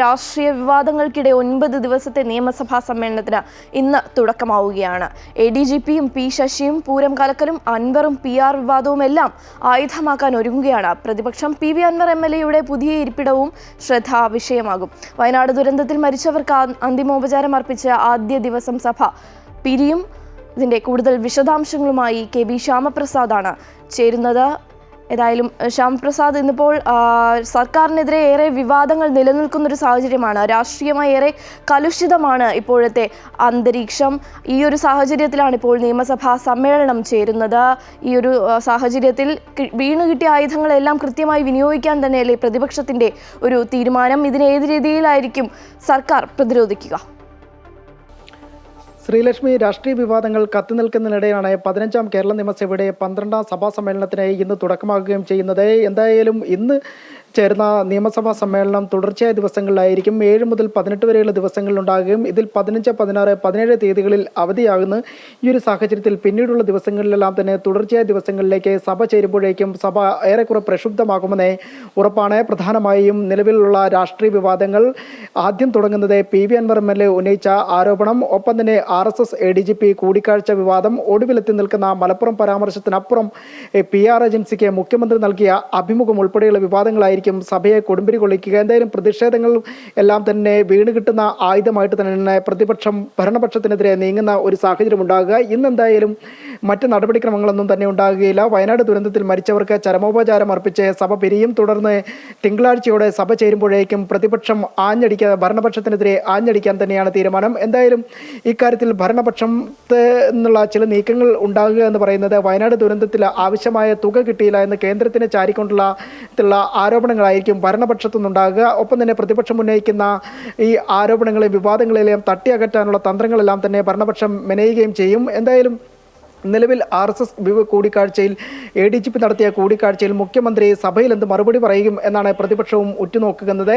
രാഷ്ട്രീയ വിവാദങ്ങൾക്കിടെ ഒൻപത് ദിവസത്തെ നിയമസഭാ സമ്മേളനത്തിന് ഇന്ന് തുടക്കമാവുകയാണ്. എ ഡി ജി പിയും പി ശശിയും പൂരം കലക്കലും അൻവറും പി ആർ വിവാദവും എല്ലാം ആയുധമാക്കാൻ ഒരുങ്ങുകയാണ്. പ്രതിപക്ഷം P V Anvar M L എയുടെ പുതിയ ഇരിപ്പിടവും ശ്രദ്ധാ വിഷയമാകും. വയനാട് ദുരന്തത്തിൽ മരിച്ചവർക്ക് അന്തിമോപചാരം അർപ്പിച്ച ആദ്യ ദിവസം സഭ പിരിയും. ഇതിന്റെ കൂടുതൽ വിശദാംശങ്ങളുമായി കെ ബി ശ്യാമപ്രസാദാണ് ചേരുന്നത്. ഏതായാലും ശ്യാം പ്രസാദ് ഇന്നിപ്പോൾ സർക്കാരിനെതിരെ ഏറെ വിവാദങ്ങൾ നിലനിൽക്കുന്ന ഒരു സാഹചര്യമാണ്. രാഷ്ട്രീയമായി ഏറെ കലുഷിതമാണ് ഇപ്പോഴത്തെ അന്തരീക്ഷം. ഈ ഒരു സാഹചര്യത്തിലാണ് ഇപ്പോൾ നിയമസഭാ സമ്മേളനം ചേരുന്നത്. ഈ ഒരു സാഹചര്യത്തിൽ വീണു കിട്ടിയ ആയുധങ്ങളെല്ലാം കൃത്യമായി വിനിയോഗിക്കാൻ തന്നെയല്ലേ പ്രതിപക്ഷത്തിന്റെ ഒരു തീരുമാനം? ഇതിനെ രീതിയിലായിരിക്കും സർക്കാർ പ്രതിരോധിക്കുക? ശ്രീലക്ഷ്മി രാഷ്ട്രീയ വിവാദങ്ങൾ കത്തിനിൽക്കുന്നതിനിടെയാണ് പതിനഞ്ചാം കേരള നിയമസഭയുടെ പന്ത്രണ്ടാം സഭാ സമ്മേളനത്തിന് ഇന്ന് തുടക്കമാകുകയും ചെയ്യുന്നത്. എന്തായാലും ഇന്ന് ചേർന്ന നിയമസഭാ സമ്മേളനം തുടർച്ചയായ ദിവസങ്ങളിലായിരിക്കും. ഏഴ് മുതൽ പതിനെട്ട് വരെയുള്ള ദിവസങ്ങളിലുണ്ടാകുകയും ഇതിൽ പതിനഞ്ച് പതിനാറ് പതിനേഴ് തീയതികളിൽ അവധിയാകുന്ന. ഈ ഒരു സാഹചര്യത്തിൽ പിന്നീടുള്ള ദിവസങ്ങളിലെല്ലാം തന്നെ തുടർച്ചയായ ദിവസങ്ങളിലേക്ക് സഭ ചേരുമ്പോഴേക്കും സഭ ഏറെക്കുറെ പ്രക്ഷുബ്ധമാകുമെന്ന് ഉറപ്പാണ്. പ്രധാനമായും നിലവിലുള്ള രാഷ്ട്രീയ വിവാദങ്ങൾ ആദ്യം തുടങ്ങുന്നത് P V Anvar M L A ഉന്നയിച്ച ആരോപണം. ഒപ്പം തന്നെ R S S A D G P കൂടിക്കാഴ്ച വിവാദം. ഒടുവിലെത്തി നിൽക്കുന്ന മലപ്പുറം പരാമർശത്തിനപ്പുറം പി ആർ ഏജൻസിക്ക് മുഖ്യമന്ത്രി നൽകിയ അഭിമുഖം ഉൾപ്പെടെയുള്ള വിവാദങ്ങളായിരിക്കും സഭയെ കൊടുമ്പിരി കൊള്ളിക്കുക. എന്തായാലും പ്രതിഷേധങ്ങൾ എല്ലാം തന്നെ വീണ് കിട്ടുന്ന ആയുധമായിട്ട് തന്നെ പ്രതിപക്ഷം ഭരണപക്ഷത്തിനെതിരെ നീങ്ങുന്ന ഒരു സാഹചര്യം ഉണ്ടാകുക. ഇന്ന് എന്തായാലും മറ്റ് നടപടിക്രമങ്ങളൊന്നും തന്നെ ഉണ്ടാകുകയില്ല. വയനാട് ദുരന്തത്തിൽ മരിച്ചവർക്ക് ചരമോപചാരം അർപ്പിച്ച് സഭ പിരിയും. തുടർന്ന് തിങ്കളാഴ്ചയോടെ സഭ ചേരുമ്പോഴേക്കും പ്രതിപക്ഷം ആഞ്ഞടിക്കാൻ ഭരണപക്ഷത്തിനെതിരെ ആഞ്ഞടിക്കാൻ തന്നെയാണ് തീരുമാനം. എന്തായാലും ഇക്കാര്യത്തിൽ ഭരണപക്ഷത്തെ എന്നുള്ള ചില നീക്കങ്ങൾ ഉണ്ടാകുക എന്ന് പറയുന്നത് വയനാട് ദുരന്തത്തിൽ ആവശ്യമായ തുക കിട്ടിയില്ല എന്ന് കേന്ദ്രത്തിന് ചാരിക്കൊണ്ടുള്ള ആരോപണങ്ങളായിരിക്കും ഭരണപക്ഷത്തു നിന്നുണ്ടാകുക. ഒപ്പം തന്നെ പ്രതിപക്ഷം ഉന്നയിക്കുന്ന ഈ ആരോപണങ്ങളെയും വിവാദങ്ങളിലെയും തട്ടിയകറ്റാനുള്ള തന്ത്രങ്ങളെല്ലാം തന്നെ ഭരണപക്ഷം മെനയുകയും ചെയ്യും. എന്തായാലും നിലവിൽ ആർ എസ് എസ് കൂടിക്കാഴ്ചയിൽ എ ഡി ജി പി നടത്തിയ കൂടിക്കാഴ്ചയിൽ മുഖ്യമന്ത്രി സഭയിൽ എന്ത് മറുപടി പറയും എന്നാണ് പ്രതിപക്ഷവും ഉറ്റുനോക്കുന്നത്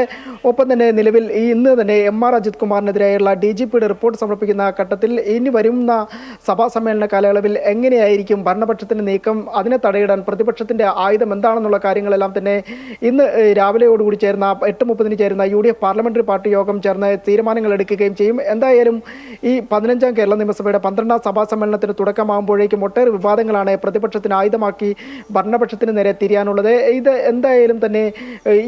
ഒപ്പം തന്നെ നിലവിൽ ഈ ഇന്ന് തന്നെ എം ആർ അജിത് കുമാറിനെതിരെയുള്ള ഡി ജി പിയുടെ റിപ്പോർട്ട് സമർപ്പിക്കുന്ന ഘട്ടത്തിൽ ഇനി വരുന്ന സഭാ സമ്മേളന കാലയളവിൽ എങ്ങനെയായിരിക്കും ഭരണപക്ഷത്തിന്റെ നീക്കം അതിനെ തടയിടാൻ പ്രതിപക്ഷത്തിന്റെ ആയുധം എന്താണെന്നുള്ള കാര്യങ്ങളെല്ലാം തന്നെ ഇന്ന് രാവിലെയോടുകൂടി ചേർന്ന എട്ട് മുപ്പതിന് ചേരുന്ന U D F parliamentary party യോഗം ചേർന്ന് തീരുമാനങ്ങൾ എടുക്കുകയും ചെയ്യും. എന്തായാലും ഈ പതിനഞ്ചാം കേരള നിയമസഭയുടെ പന്ത്രണ്ടാം സഭാ സമ്മേളനത്തിന് തുടക്കമാകുമ്പോഴേക്കും ഒട്ടേറെ വിവാദങ്ങളാണ് പ്രതിപക്ഷത്തിന് ആയുധമാക്കി ഭരണപക്ഷത്തിന് നേരെ തിരിയാനുള്ളത്. ഇത് എന്തായാലും തന്നെ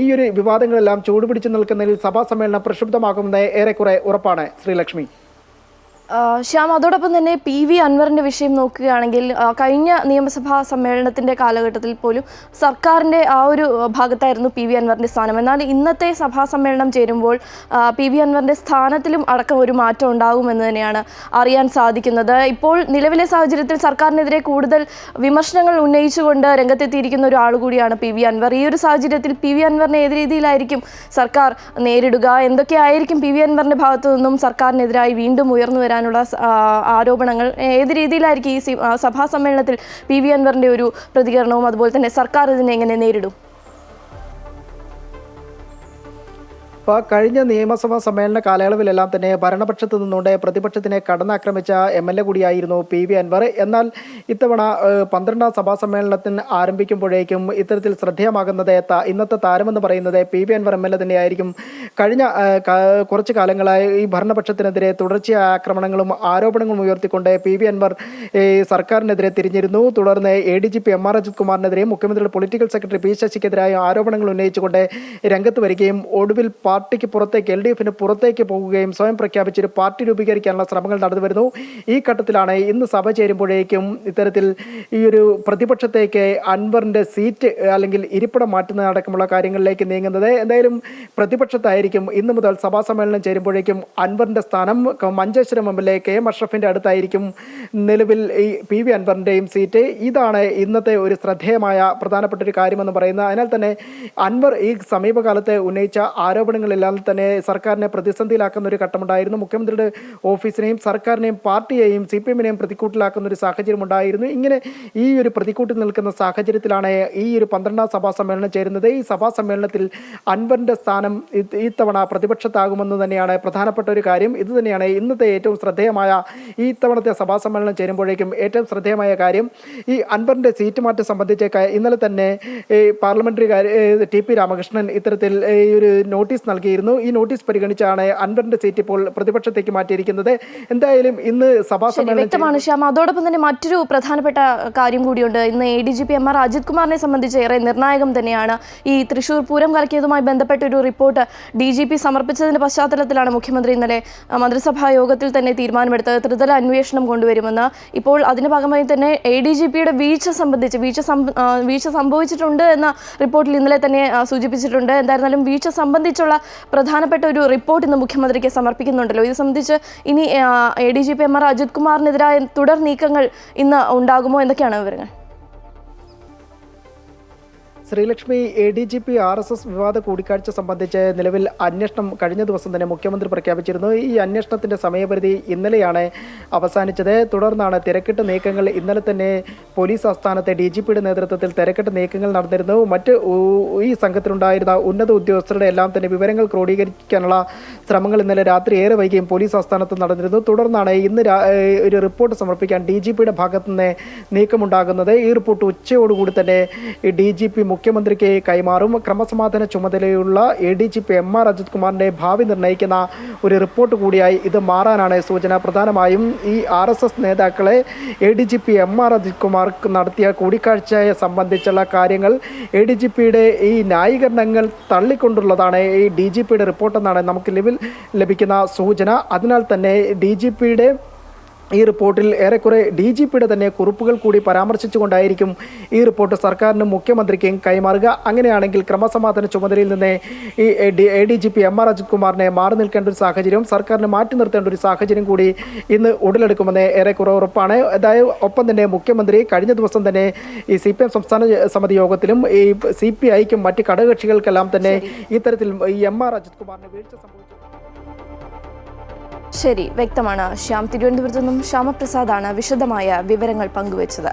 ഈ ഒരു വിവാദങ്ങളെല്ലാം ചൂടുപിടിച്ചു നിൽക്കുന്നതിൽ സഭാ സമ്മേളനം പ്രക്ഷുബ്ധമാകുമെന്ന് ഏറെക്കുറെ ഉറപ്പാണ് ശ്രീലക്ഷ്മി. ശ്യാം അതോടൊപ്പം തന്നെ പി വി അൻവറിന്റെ വിഷയം നോക്കുകയാണെങ്കിൽ കഴിഞ്ഞ നിയമസഭാ സമ്മേളനത്തിന്റെ കാലഘട്ടത്തിൽ പോലും സർക്കാരിന്റെ ആ ഒരു ഭാഗത്തായിരുന്നു പി വി അൻവറിന്റെ സ്ഥാനം. എന്നാൽ ഇന്നത്തെ സഭാ സമ്മേളനം ചേരുമ്പോൾ പി വി അൻവറിന്റെ സ്ഥാനത്തിലും അടക്കം ഒരു മാറ്റം ഉണ്ടാകുമെന്ന് തന്നെയാണ് അറിയാൻ സാധിക്കുന്നത്. ഇപ്പോൾ നിലവിലെ സാഹചര്യത്തിൽ സർക്കാരിനെതിരെ കൂടുതൽ വിമർശനങ്ങൾ ഉന്നയിച്ചുകൊണ്ട് രംഗത്തെത്തിയിരിക്കുന്ന ഒരാൾ കൂടിയാണ് പി വി അൻവർ. ഈ ഒരു സാഹചര്യത്തിൽ പി വി അൻവറിനെ ഏത് രീതിയിലായിരിക്കും സർക്കാർ നേരിടുക? എന്തൊക്കെയായിരിക്കും പി വി അൻവറിന്റെ ഭാഗത്തു നിന്നും സർക്കാരിനെതിരായി വീണ്ടും ഉയർന്നു വരാനുള്ള സ- ആരോപണങ്ങൾ ഏത് രീതിയിലായിരിക്കും ഈ സഭാ സമ്മേളനത്തിൽ പി വി അൻവറിന്റെ ഒരു പ്രതികരണവും അതുപോലെ തന്നെ സർക്കാർ ഇതിനെ എങ്ങനെ നേരിടും? അപ്പോൾ കഴിഞ്ഞ നിയമസഭാ സമ്മേളന കാലയളവിലെല്ലാം തന്നെ ഭരണപക്ഷത്ത് നിന്നുകൊണ്ട് പ്രതിപക്ഷത്തിനെ കടന്നാക്രമിച്ച എം എൽ എ കൂടിയായിരുന്നു പി വി അൻവർ. എന്നാൽ ഇത്തവണ പന്ത്രണ്ടാം സഭാ സമ്മേളനത്തിന് ആരംഭിക്കുമ്പോഴേക്കും ഇത്തരത്തിൽ ശ്രദ്ധേയമാകുന്നത് ഇന്നത്തെ താരമെന്ന് പറയുന്നത് P V Anvar M L A തന്നെയായിരിക്കും. കഴിഞ്ഞ കുറച്ച് കാലങ്ങളായി ഈ ഭരണപക്ഷത്തിനെതിരെ തുടർച്ചയായ ആക്രമണങ്ങളും ആരോപണങ്ങളും ഉയർത്തിക്കൊണ്ട് പി വി അൻവർ സർക്കാരിനെതിരെ തിരിഞ്ഞിരുന്നു. തുടർന്ന് A D G P M R Ajith കുമാറിനെതിരെയും മുഖ്യമന്ത്രിയുടെ പൊളിറ്റിക്കൽ സെക്രട്ടറി പി ശശിക്കെതിരായ ആരോപണങ്ങൾ ഉന്നയിച്ചുകൊണ്ട് രംഗത്ത് വരികയും ഒടുവിൽ പാർട്ടിക്ക് പുറത്തേക്ക് എൽ ഡി എഫിന് പുറത്തേക്ക് പോകുകയും സ്വയം പ്രഖ്യാപിച്ച് ഒരു പാർട്ടി രൂപീകരിക്കാനുള്ള ശ്രമങ്ങൾ നടന്നു വരുന്നു. ഈ ഘട്ടത്തിലാണ് ഇന്ന് സഭ ചേരുമ്പോഴേക്കും ഇത്തരത്തിൽ ഈ ഒരു പ്രതിപക്ഷത്തേക്ക് അൻവറിന്റെ സീറ്റ് അല്ലെങ്കിൽ ഇരിപ്പിടം മാറ്റുന്ന അടക്കമുള്ള കാര്യങ്ങളിലേക്ക് നീങ്ങുന്നത്. എന്തായാലും പ്രതിപക്ഷത്തായിരിക്കും ഇന്ന് മുതൽ സഭാ സമ്മേളനം ചേരുമ്പോഴേക്കും അൻവറിന്റെ സ്ഥാനം. Manjeshwaram M L A K M അഷ്റഫിന്റെ അടുത്തായിരിക്കും നിലവിൽ ഈ പി വി അൻവറിന്റെയും സീറ്റ്. ഇതാണ് ഇന്നത്തെ ഒരു ശ്രദ്ധേയമായ പ്രധാനപ്പെട്ട ഒരു കാര്യമെന്ന് പറയുന്നത്. അതിനാൽ തന്നെ അൻവർ ഈ സമീപകാലത്ത് ഉന്നയിച്ച ആരോപണങ്ങളെല്ലാം തന്നെ സർക്കാരിനെ പ്രതിസന്ധിയിലാക്കുന്ന ഒരു ഘട്ടമുണ്ടായിരുന്നു. മുഖ്യമന്ത്രിയുടെ ഓഫീസിനെയും സർക്കാരിനെയും പാർട്ടിയെയും സി പി എമ്മിനെയും പ്രതിക്കൂട്ടിലാക്കുന്ന ഒരു സാഹചര്യം ഉണ്ടായിരുന്നു. ഇങ്ങനെ ഈ ഒരു പ്രതിക്കൂട്ടിൽ നിൽക്കുന്ന സാഹചര്യത്തിലാണ് ഈ ഒരു പന്ത്രണ്ടാം സഭാ സമ്മേളനം ചേരുന്നത്. ഈ സഭാ സമ്മേളനത്തിൽ അൻവറിന്റെ സ്ഥാനം ഇത് ഇത്തവണ പ്രതിപക്ഷത്താകുമെന്ന് തന്നെയാണ് പ്രധാനപ്പെട്ട ഒരു കാര്യം. ഇത് തന്നെയാണ് ഇന്നത്തെ ഏറ്റവും ശ്രദ്ധേയമായ ഈ ഇത്തവണത്തെ സഭാ സമ്മേളനം ചേരുമ്പോഴേക്കും ഏറ്റവും ശ്രദ്ധേയമായ കാര്യം. ഈ അൻവറിന്റെ സീറ്റ് മാറ്റം സംബന്ധിച്ച് ഇന്നലെ തന്നെ ഈ പാർലമെന്ററി കാര്യ ടി പി രാമകൃഷ്ണൻ ഇത്തരത്തിൽ ഈ ഒരു നോട്ടീസ് നൽകിയിരുന്നു. ഈ നോട്ടീസ് പരിഗണിച്ചാണ് അൻവറിന്റെ സീറ്റ് ഇപ്പോൾ പ്രതിപക്ഷത്തേക്ക് മാറ്റിയിരിക്കുന്നത്. എന്തായാലും ഇന്ന് സഭാ സമ്മേളനം വ്യക്തമാണ് ശ്യാം. അതോടൊപ്പം തന്നെ മറ്റൊരു പ്രധാനപ്പെട്ട കാര്യം കൂടിയുണ്ട്. ഇന്ന് A D G P M R Ajith കുമാറിനെ സംബന്ധിച്ച് ഏറെ നിർണായകം തന്നെയാണ് ഈ തൃശൂർ പൂരം കലക്കിയതുമായി ബന്ധപ്പെട്ട ഒരു റിപ്പോർട്ട് ഡി ജി പി സമർപ്പിച്ചതിന്റെ പശ്ചാത്തലത്തിലാണ് മുഖ്യമന്ത്രി ഇന്നലെ മന്ത്രിസഭാ യോഗത്തിൽ തന്നെ തീരുമാനമെടുത്തത്. ത്രിതല അന്വേഷണം കൊണ്ടുവരുമെന്ന് ഇപ്പോൾ അതിന്റെ ഭാഗമായി തന്നെ എ ഡി ജി പിയുടെ വീഴ്ച സംബന്ധിച്ച് വീഴ്ച വീഴ്ച സംഭവിച്ചിട്ടുണ്ട് എന്ന റിപ്പോർട്ടിൽ ഇന്നലെ തന്നെ സൂചിപ്പിച്ചിട്ടുണ്ട്. എന്തായിരുന്നാലും വീഴ്ച സംബന്ധിച്ചുള്ള പ്രധാനപ്പെട്ട ഒരു റിപ്പോർട്ട് ഇന്ന് മുഖ്യമന്ത്രിക്ക് സമർപ്പിക്കുന്നുണ്ടല്ലോ. ഇത് സംബന്ധിച്ച് ഇനി A D G P M R Ajith കുമാറിനെതിരായ തുടർ നീക്കങ്ങൾ ഇന്ന് ഉണ്ടാകുമോ? എന്തൊക്കെയാണ് വിവരങ്ങൾ? Sreelakshmi A D G P R S S വിവാദ കൂടിക്കാഴ്ച സംബന്ധിച്ച് നിലവിൽ അന്വേഷണം കഴിഞ്ഞ ദിവസം തന്നെ മുഖ്യമന്ത്രി പ്രഖ്യാപിച്ചിരുന്നു. ഈ അന്വേഷണത്തിന്റെ സമയപരിധി ഇന്നലെയാണ് അവസാനിച്ചത്. തുടർന്നാണ് തിരക്കിട്ട് നീക്കങ്ങൾ ഇന്നലെ തന്നെ പോലീസ് ആസ്ഥാനത്തെ ഡി ജി പിയുടെ നേതൃത്വത്തിൽ തിരക്കിട്ട് നീക്കങ്ങൾ നടന്നിരുന്നു. മറ്റ് ഈ സംഘത്തിലുണ്ടായിരുന്ന ഉന്നത ഉദ്യോഗസ്ഥരുടെ എല്ലാം തന്നെ വിവരങ്ങൾ ക്രോഡീകരിക്കാനുള്ള ശ്രമങ്ങൾ ഇന്നലെ രാത്രി ഏറെ വൈകിയും പോലീസ് ആസ്ഥാനത്ത് നടന്നിരുന്നു. തുടർന്നാണ് ഇന്ന് ഒരു റിപ്പോർട്ട് സമർപ്പിക്കാൻ ഡി ജി പിയുടെ ഭാഗത്തു നിന്ന് നീക്കമുണ്ടാകുന്നത്. ഈ റിപ്പോർട്ട് ഉച്ചയോടുകൂടി തന്നെ ഡി ജി പി മുഖ്യമന്ത്രിക്ക് കൈമാറും. ക്രമസമാധാന ചുമതലയുള്ള A D G P M R Ajith കുമാറിന്റെ ഭാവി നിർണയിക്കുന്ന ഒരു റിപ്പോർട്ട് കൂടിയായി ഇത് മാറാനാണ് സൂചന. പ്രധാനമായും ഈ ആർ എസ് എസ് നേതാക്കളെ A D G P M R Ajith Kumar നടത്തിയ കൂടിക്കാഴ്ചയെ സംബന്ധിച്ചുള്ള കാര്യങ്ങൾ എ ഡി ജി പിയുടെ ഈ ന്യായീകരണങ്ങൾ തള്ളിക്കൊണ്ടുള്ളതാണ് ഈ ഡി ജി പിയുടെ റിപ്പോർട്ടെന്നാണ് നമുക്ക് ലഭിക്കുന്ന സൂചന. അതിനാൽ തന്നെ ഡി ജി പിയുടെ ഈ റിപ്പോർട്ടിൽ ഏറെക്കുറെ ഡി ജി പിയുടെ തന്നെ കുറിപ്പുകൾ കൂടി പരാമർശിച്ചുകൊണ്ടായിരിക്കും ഈ റിപ്പോർട്ട് സർക്കാരിനും മുഖ്യമന്ത്രിക്കും കൈമാറുക. അങ്ങനെയാണെങ്കിൽ ക്രമസമാധാന ചുമതലയിൽ നിന്ന് ഈ A D G P M R Ajith കുമാറിനെ മാറി നിൽക്കേണ്ട ഒരു സാഹചര്യവും സർക്കാരിനെ മാറ്റി നിർത്തേണ്ട ഒരു സാഹചര്യം കൂടി ഇന്ന് ഉടലെടുക്കുമെന്ന് ഏറെക്കുറെ ഉറപ്പാണ്. അതായത് ഒപ്പം തന്നെ മുഖ്യമന്ത്രി കഴിഞ്ഞ ദിവസം തന്നെ ഈ സി പി എം സംസ്ഥാന സമിതി യോഗത്തിലും ഈ സി പി ഐക്കും മറ്റ് ഘടകകക്ഷികൾക്കെല്ലാം തന്നെ ഇത്തരത്തിൽ ഈ എം ആർ അജിത് കുമാറിന് വീഴ്ച സംഭവിച്ചു. ശരി വ്യക്തമാണ്. ശ്യാം തിരുവനന്തപുരത്തു നിന്നും ശ്യാമപ്രസാദാണ് വിശദമായ വിവരങ്ങൾ പങ്കുവച്ചത്.